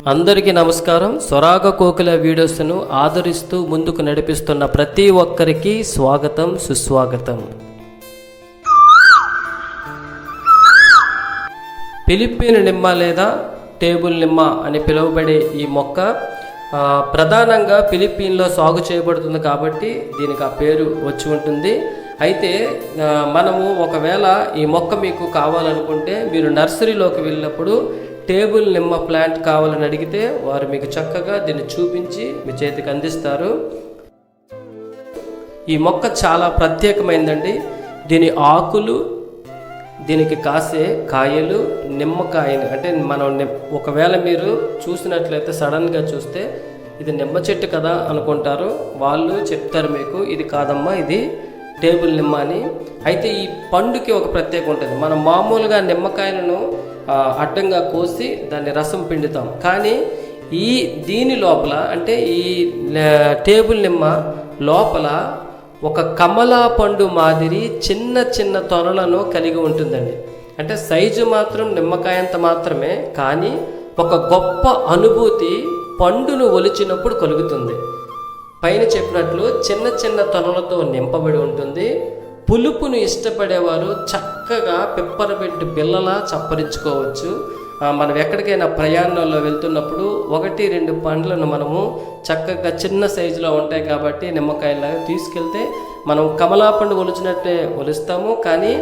అందరికీ నమస్కారం. స్వరాగ కోకిల వీడియోస్ను ఆదరిస్తూ ముందుకు నడిపిస్తున్న ప్రతి ఒక్కరికి స్వాగతం సుస్వాగతం. ఫిలిప్పీన్ నిమ్మ లేదా టేబుల్ నిమ్మ అని పిలువబడే ఈ మొక్క ప్రధానంగా ఫిలిప్పీన్లో సాగు చేయబడుతుంది కాబట్టి దీనికి ఆ పేరు వచ్చి ఉంటుంది. అయితే మనము ఒకవేళ ఈ మొక్క మీకు కావాలనుకుంటే మీరు నర్సరీలోకి వెళ్ళినప్పుడు టేబుల్ నిమ్మ ప్లాంట్ కావాలని అడిగితే వారు మీకు చక్కగా దీన్ని చూపించి మీ చేతికి అందిస్తారు. ఈ మొక్క చాలా ప్రత్యేకమైందండి. దీని ఆకులు దీనికి కాసే కాయలు నిమ్మకాయని అంటే మనం ఒకవేళ మీరు చూసినట్లయితే సడన్గా చూస్తే ఇది నిమ్మ చెట్టు కదా అనుకుంటారు. వాళ్ళు చెప్తారు మీకు ఇది కాదమ్మా ఇది టేబుల్ నిమ్మ అని అయితే ఈ పండుకి ఒక ప్రత్యేకం ఉంటుంది. మనం మామూలుగా నిమ్మకాయలను అడ్డంగా కోసి దాన్ని రసం పిండుతాం. కానీ ఈ దీని లోపల అంటే ఈ టేబుల్ నిమ్మ లోపల ఒక కమలా పండు మాదిరి చిన్న చిన్న తొనలను కలిగి ఉంటుందండి. అంటే సైజు మాత్రం నిమ్మకాయంత మాత్రమే కానీ ఒక గొప్ప అనుభూతి పండును ఒలిచినప్పుడు కలుగుతుంది. పైన చెప్పినట్లు చిన్న చిన్న తొనలతో నింపబడి ఉంటుంది. పులుపును ఇష్టపడేవారు చక్కగా పిప్పరబెట్టి పిల్లలా చప్పరించుకోవచ్చు. మనం ఎక్కడికైనా ప్రయాణంలో వెళ్తున్నప్పుడు ఒకటి రెండు పండ్లను మనము చక్కగా చిన్న సైజులో ఉంటాయి కాబట్టి నిమ్మకాయలాగా తీసుకెళ్తే మనం కమలా పండు ఒలిచినట్టే ఒలుస్తాము. కానీ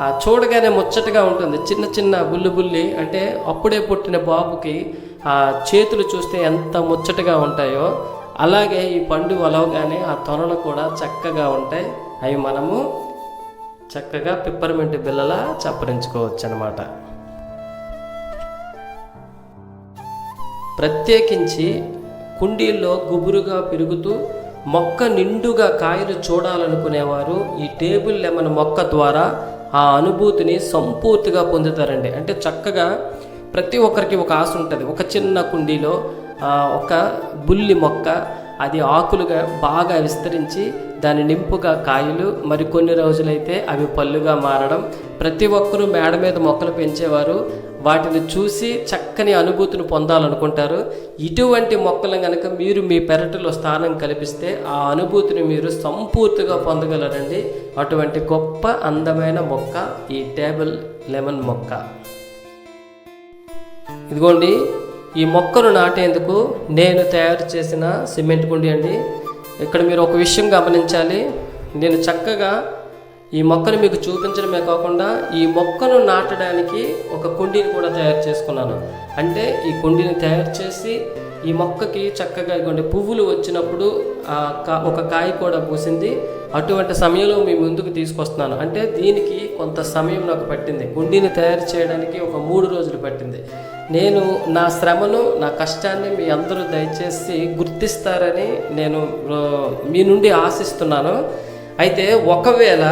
ఆ చూడగానే ముచ్చటగా ఉంటుంది. చిన్న చిన్న బుల్లి బుల్లి అంటే అప్పుడే పుట్టిన బాబుకి ఆ చేతులు చూస్తే ఎంత ముచ్చటగా ఉంటాయో. అలాగే ఈ పండు ఒలవగానే ఆ తొనలు కూడా చక్కగా ఉంటాయి అవి మనము చక్కగా పిప్పర్మెంట్ బిల్లలా చప్పరించుకోవచ్చు అనమాట ప్రత్యేకించి కుండీల్లో గుబురుగా పెరుగుతూ మొక్క నిండుగా కాయలు చూడాలనుకునేవారు ఈ టేబుల్ లెమన్ మొక్క ద్వారా ఆ అనుభూతిని సంపూర్తిగా పొందుతారండి. అంటే చక్కగా ప్రతి ఒక్కరికి ఒక ఆశ ఉంటుంది. ఒక చిన్న కుండీలో ఒక బుల్లి మొక్క అది ఆకులుగా బాగా విస్తరించి దాని నింపుగా కాయలు మరికొన్ని రోజులైతే అవి పళ్ళుగా మారడం. ప్రతి ఒక్కరూ మేడ మీద మొక్కలు పెంచేవారు. వాటిని చూసి చక్కని అనుభూతిని పొందాలనుకుంటారు. ఇటువంటి మొక్కలను కనుక మీరు మీ పెరటిలో స్థానం కల్పిస్తే ఆ అనుభూతిని మీరు సంపూర్తిగా పొందగలరండి. అటువంటి గొప్ప అందమైన మొక్క ఈ టేబుల్ లెమన్ మొక్క. ఇదిగోండి ఈ మొక్కను నాటేందుకు నేను తయారు చేసిన సిమెంట్ కుండి అండి. ఇక్కడ మీరు ఒక విషయం గమనించాలి. నేను చక్కగా ఈ మొక్కను మీకు చూపించడమే కాకుండా ఈ మొక్కను నాటడానికి ఒక కుండీని కూడా తయారు చేసుకున్నాను. అంటే ఈ కుండీని తయారు చేసి ఈ మొక్కకి చక్కగా ఇటువంటి పువ్వులు వచ్చినప్పుడు ఆ కా- ఒక కాయ కూడా పూసింది. అటువంటి సమయంలో మీ ముందుకు తీసుకొస్తున్నాను. అంటే దీనికి కొంత సమయం నాకు పట్టింది. కుండీని తయారు చేయడానికి ఒక మూడు రోజులు పట్టింది. నేను నా శ్రమను నా కష్టాన్ని మీ అందరూ దయచేసి గుర్తిస్తారని నేను మీ నుండి ఆశిస్తున్నాను. అయితే ఒకవేళ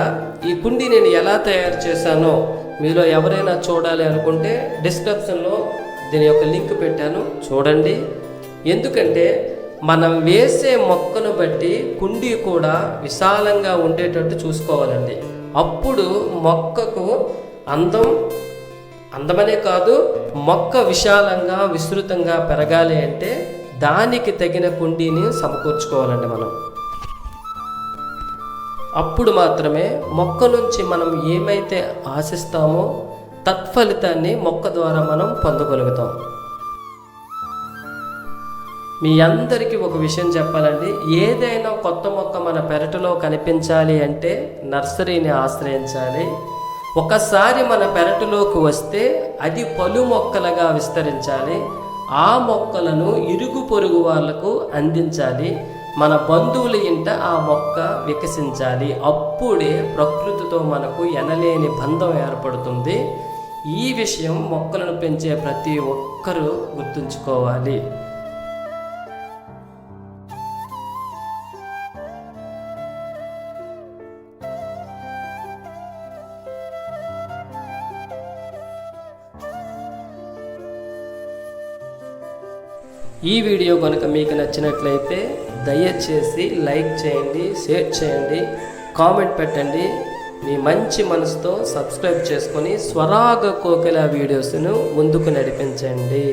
ఈ కుండీ నేను ఎలా తయారు చేశానో మీలో ఎవరైనా చూడాలి అనుకుంటే డిస్క్రిప్షన్లో దీని యొక్క లింక్ పెట్టాను. చూడండి. ఎందుకంటే మనం వేసే మొక్కను బట్టి కుండీ కూడా విశాలంగా ఉండేటట్టు చూసుకోవాలండి. అప్పుడు మొక్కకు అందం అందమనే కాదు మొక్క విశాలంగా విస్తృతంగా పెరగాలి అంటే దానికి తగిన కుండీని సమకూర్చుకోవాలండి మనం. అప్పుడు మాత్రమే మొక్క నుంచి మనం ఏమైతే ఆశిస్తామో తత్ఫలితాన్ని మొక్క ద్వారా మనం పొందగలుగుతాం. మీ అందరికీ ఒక విషయం చెప్పాలండి. ఏదైనా కొత్త మొక్క మన పెరటిలో కనిపించాలి అంటే నర్సరీని ఆశ్రయించాలి. ఒకసారి మన పెరటిలోకి వస్తే అది పలు మొక్కలుగా విస్తరించాలి. ఆ మొక్కలను ఇరుగు పొరుగు వాళ్ళకు అందించాలి. మన బంధువుల ఇంట ఆ మొక్క వికసించాలి. అప్పుడే ప్రకృతితో మనకు ఎనలేని బంధం ఏర్పడుతుంది. ఈ విషయం మొక్కలను పెంచే ప్రతి ఒక్కరూ గుర్తుంచుకోవాలి. ఈ వీడియో కనుక మీకు నచ్చినట్లయితే దయచేసి లైక్ చేయండి షేర్ చేయండి కామెంట్ పెట్టండి. మీ మంచి మనసుతో సబ్స్క్రైబ్ చేసుకొని స్వరాగ కోకిల వీడియోస్ను ముందుకు నడిపించండి.